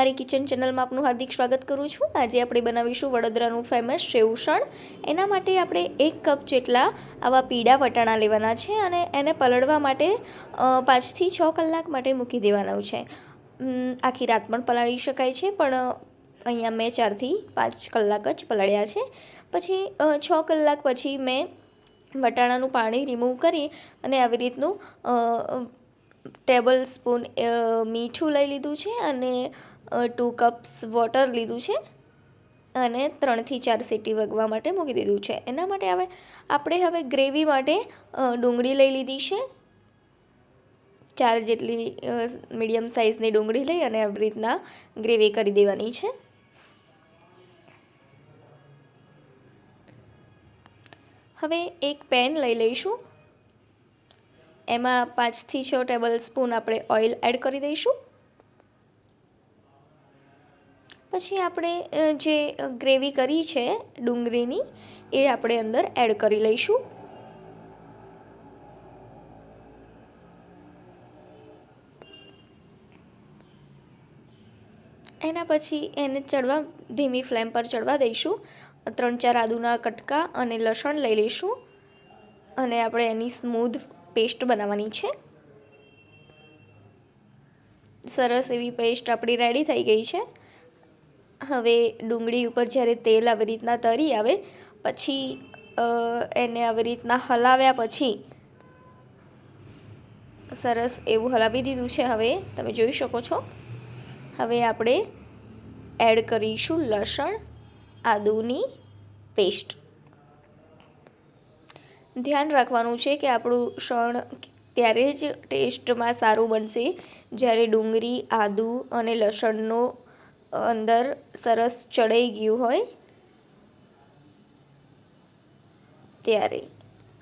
મારી કિચન ચેનલમાં આપનું હાર્દિક સ્વાગત કરું છું. આજે આપણે બનાવીશું વડોદરાનું ફેમસ શેવસણ એના માટે આપણે એક કપ જેટલા આવા પીળા વટાણા લેવાના છે અને એને પલળવા માટે પાંચથી છ કલાક માટે મૂકી દેવાનું છે. આખી રાત પણ પલાળી શકાય છે, પણ અહીંયા મેં ચારથી પાંચ કલાક જ પલાળ્યા છે. પછી છ કલાક પછી મેં વટાણાનું પાણી રિમૂવ કરી અને આવી રીતનું ટેબલ સ્પૂન મીઠું લઈ લીધું છે અને ટુ કપ્સ વોટર લીધું છે અને ત્રણથી ચાર સીટી વગવા માટે મૂકી દીધું છે. એના માટે હવે આપણે હવે ગ્રેવી માટે ડુંગળી લઈ લીધી છે. ચાર જેટલી મીડિયમ સાઇઝની ડુંગળી લઈ અને આવી રીતના ગ્રેવી કરી દેવાની છે. હવે એક પેન લઈ લઈશું. એમાં પાંચથી છ ટેબલ સ્પૂન આપણે ઓઇલ એડ કરી દઈશું. પછી આપણે જે ગ્રેવી કરી છે, ડુંગળીની, એ આપણે અંદર એડ કરી લઈશું. એના પછી એને ચડવા, ધીમી ફ્લેમ પર ચડવા દઈશું. ત્રણ ચાર આદુના કટકા અને લસણ લઈ લઈશું. અને આપણે એની સ્મૂધ પેસ્ટ બનાવવાની છે. સરસ એવી પેસ્ટ આપણી રેડી થઈ ગઈ છે. હવે ડુંગળી ઉપર જ્યારે તેલ આવી રીતના તરી આવે, પછી એને આવી રીતના હલાવ્યા પછી સરસ એવું હલાવી દીધું છે. હવે તમે જોઈ શકો છો. હવે આપણે એડ કરીશું લસણ, આદુની પેસ્ટ. ધ્યાન રાખવાનું છે કે આપણું શણ ત્યારે જ ટેસ્ટમાં સારું બનશે જ્યારે ડુંગળી, આદુ અને લસણનો અંદર સરસ ચડાઈ ગયું હોય. ત્યારે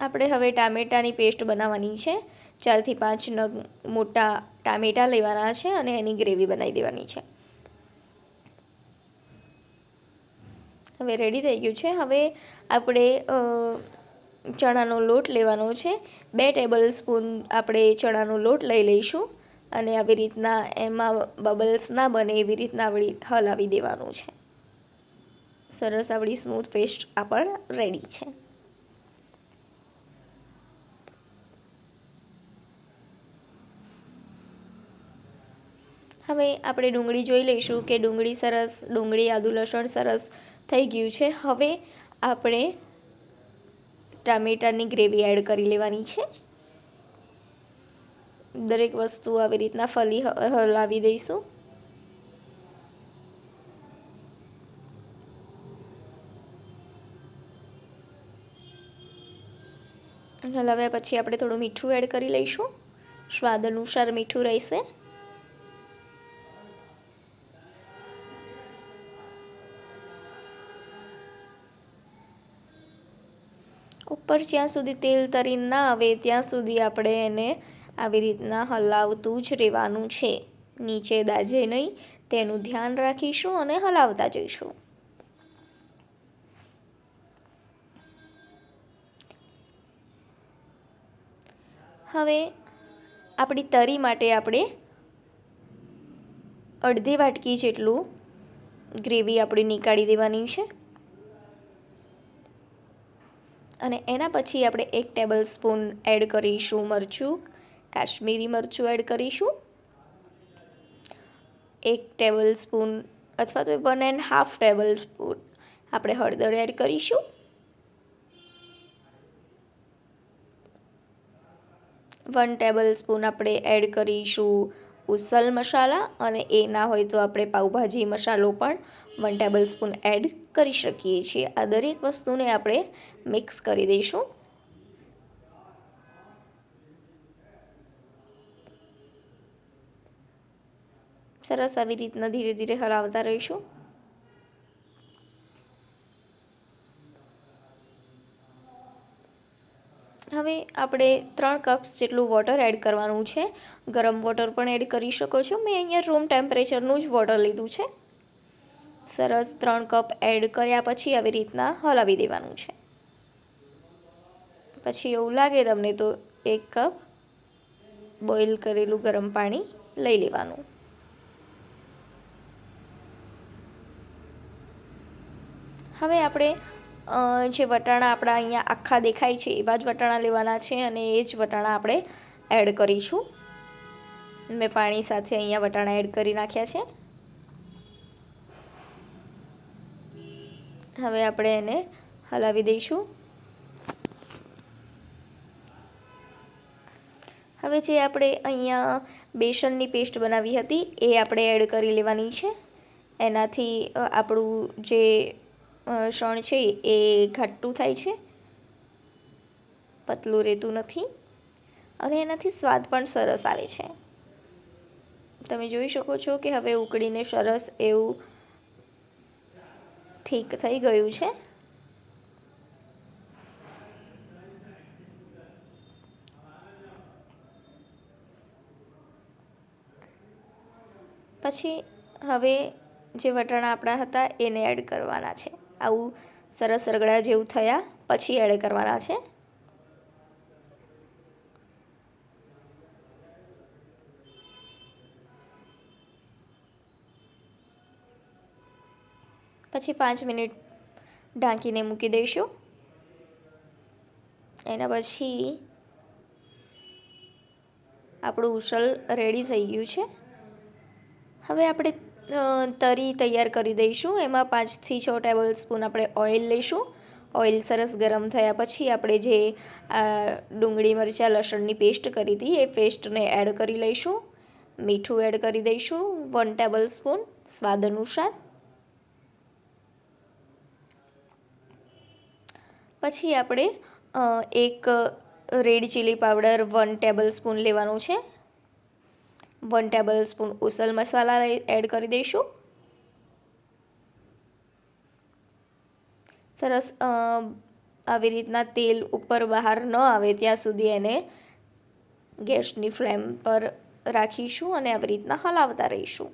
આપણે હવે ટામેટાની પેસ્ટ બનાવવાની છે. ચારથી પાંચ નગ મોટા ટામેટાં લેવાના છે અને એની ગ્રેવી બનાવી દેવાની છે. હવે રેડી થઈ ગયું છે. હવે આપણે ચણાનો લોટ લેવાનો છે. બે ટેબલ સ્પૂન આપણે ચણાનો લોટ લઈ લઈશું. અને આવી રીતના એમાં બબલ્સ ના બને એવી રીતના આપણી હલાવી દેવાનું છે. સરસ આપણી સ્મૂથ પેસ્ટ આપણ રેડી છે. હવે આપણે ડુંગળી જોઈ લઈશું કે ડુંગળી સરસ, ડુંગળી આદુ લસણ સરસ થઈ ગયું છે. હવે આપણે ટામેટાની ગ્રેવી એડ કરી લેવાની છે. દરેક વસ્તુ આવી રીતના ફલી હલાવી દઈશું. હલાવ્યા પછી આપણે થોડું મીઠું એડ કરી લઈશું. સ્વાદ અનુસાર મીઠું રહેશે. ઉપર જ્યાં સુધી તેલ તરી ના આવે ત્યાં સુધી આપણે એને આવી રીતના હલાવતું જ રહેવાનું છે. નીચે દાજે નહીં, તેનું ધ્યાન રાખીશું અને હલાવતા જઈશું. હવે આપણી તરી માટે આપણે અડધી વાટકી જેટલું ગ્રેવી આપણે નીકાળી દેવાની છે. અને એના પછી આપણે એક ટેબલ સ્પૂન એડ કરીશું મરચું. કાશ્મીરી મરચું એડ કરીશું. એક ટેબલ સ્પૂન અથવા તો one and half tablespoon આપણે હળદર એડ કરીશું. વન ટેબલ સ્પૂન આપણે એડ કરીશું ઉસલ મસાલા અને એ ના હોય તો આપણે પાઉભાજી મસાલો પણ વન ટેબલ સ્પૂન એડ કરી શકીએ છીએ. આ દરેક વસ્તુને આપણે મિક્સ કરી દઈશું. સરસ આવી રીતના ધીરે ધીરે હલાવતા રહીશું. હવે આપણે ત્રણ કપ્સ જેટલું વોટર એડ કરવાનું છે. ગરમ વોટર પણ એડ કરી શકો છો. મેં અહીંયા રૂમ ટેમ્પરેચરનું જ વોટર લીધું છે. સરસ ત્રણ કપ એડ કર્યા પછી આવી રીતના હલાવી દેવાનું છે. પછી એવું લાગે તમને તો એક કપ બોઇલ કરેલું ગરમ પાણી લઈ લેવાનું. હવે આપણે જે વટાણા આપણા અહીંયા આખા દેખાય છે, એવા જ વટાણા લેવાના છે અને એ જ વટાણા આપણે એડ કરીશું. મેં પાણી સાથે અહીંયા વટાણા એડ કરી નાખ્યા છે. હવે આપણે એને હલાવી દઈશું. હવે જે આપણે અહીંયા બેસનની પેસ્ટ બનાવી હતી, એ આપણે એડ કરી લેવાની છે. એનાથી આપણું જે શણ છે એ ઘાટું થાય છે. પતલું રહેતું નથી અને એનાથી સ્વાદ પણ સરસ આવે છે. તમે જોઈ શકો છો કે હવે ઉકળીને સરસ એવું ઠીક થઈ ગયું છે. પછી હવે જે વટાણા આપણા હતા એને એડ કરવાના છે. આવું સરસ રગડા જેવું થયા, પછી એડ કરવાના છે. પછી પાંચ મિનિટ ઢાંકીને મૂકી દઈશું. એના પછી આપણું ઉસળ રેડી થઈ ગયું છે. હવે આપણે તરી તૈયાર કરી દઈશું. એમાં પાંચથી છ ટેબલ સ્પૂન આપણે ઓઇલ લઈશું. ઓઇલ સરસ ગરમ થયા પછી આપણે જે ડુંગળી મરચાં, લસણની પેસ્ટ કરી હતી, એ પેસ્ટને એડ કરી લઈશું. મીઠું એડ કરી દઈશું. વન ટેબલ સ્પૂન સ્વાદ અનુસાર. પછી આપણે એક red chilli powder one tablespoon લેવાનું છે. One tablespoon usal masala add કરી દઈશું. સરસ આવી રીતના તેલ ઉપર બહાર ન આવે ત્યાં સુધી એને ગેસની ફ્લેમ પર રાખીશું અને આવી રીતના હલાવતા રહીશું.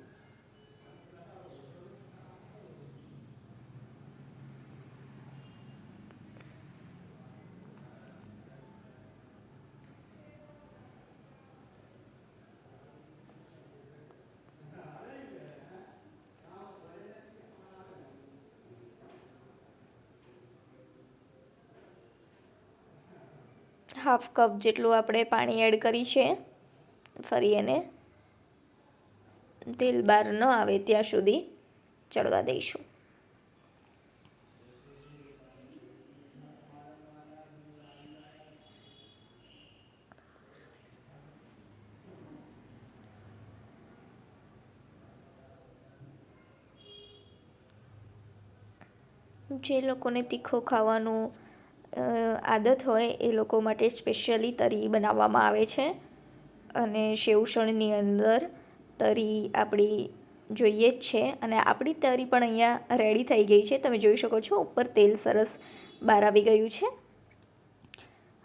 હાફ કપ જેટલું આપણે પાણી એડ કરી છે. ફરી એને તેલ બહાર ન આવે ત્યાં સુધી ચડવા દઈશું. જે લોકોને તીખો ખાવાનું આદત હોય એ લોકો માટે સ્પેશિયલી તરી બનાવવામાં આવે છે. અને સેવસણની અંદર તરી આપણી જોઈએ જ છે અને આપણી તરી પણ અહીંયા રેડી થઈ ગઈ છે. તમે જોઈ શકો છો, ઉપર તેલ સરસ બહાર આવી ગયું છે.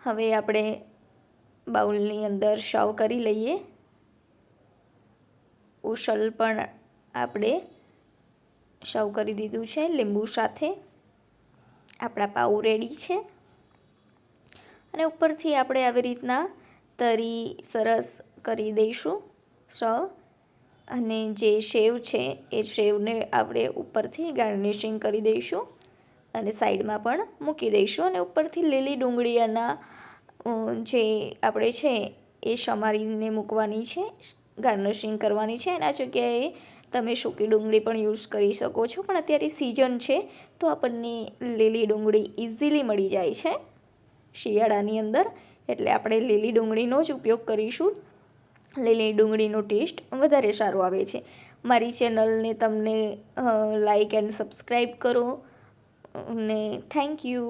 હવે આપણે બાઉલની અંદર સર્વ કરી લઈએ. ઉસલ પણ આપણે સર્વ કરી દીધું છે લીંબુ સાથે. આપણા પાઉં રેડી છે. અને ઉપરથી આપણે આવી રીતના તરી સરસ કરી દઈશું સ. અને જે સેવ છે એ સેવને આપણે ઉપરથી ગાર્નિશિંગ કરી દઈશું અને સાઈડમાં પણ મૂકી દઈશું અને ઉપરથી લીલી ડુંગળીના અ, જે આપણે છે એ સમારીને મૂકવાની છે ગાર્નિશિંગ કરવાની છે એના જગ્યાએ તમે સૂકી ડુંગળી પણ યુઝ કરી શકો છો. પણ અત્યારે સિઝન છે તો આપણને લીલી ડુંગળી ઇઝીલી મળી જાય છે. શિયાળાની અંદર. એટલે આપણે લીલી ડુંગળીનો જ ઉપયોગ કરીશું. લીલી ડુંગળીનો ટેસ્ટ વધારે સારો આવે છે. મારી ચેનલને તમને લાઈક એન્ડ સબસ્ક્રાઈબ કરો. ને થેન્ક યુ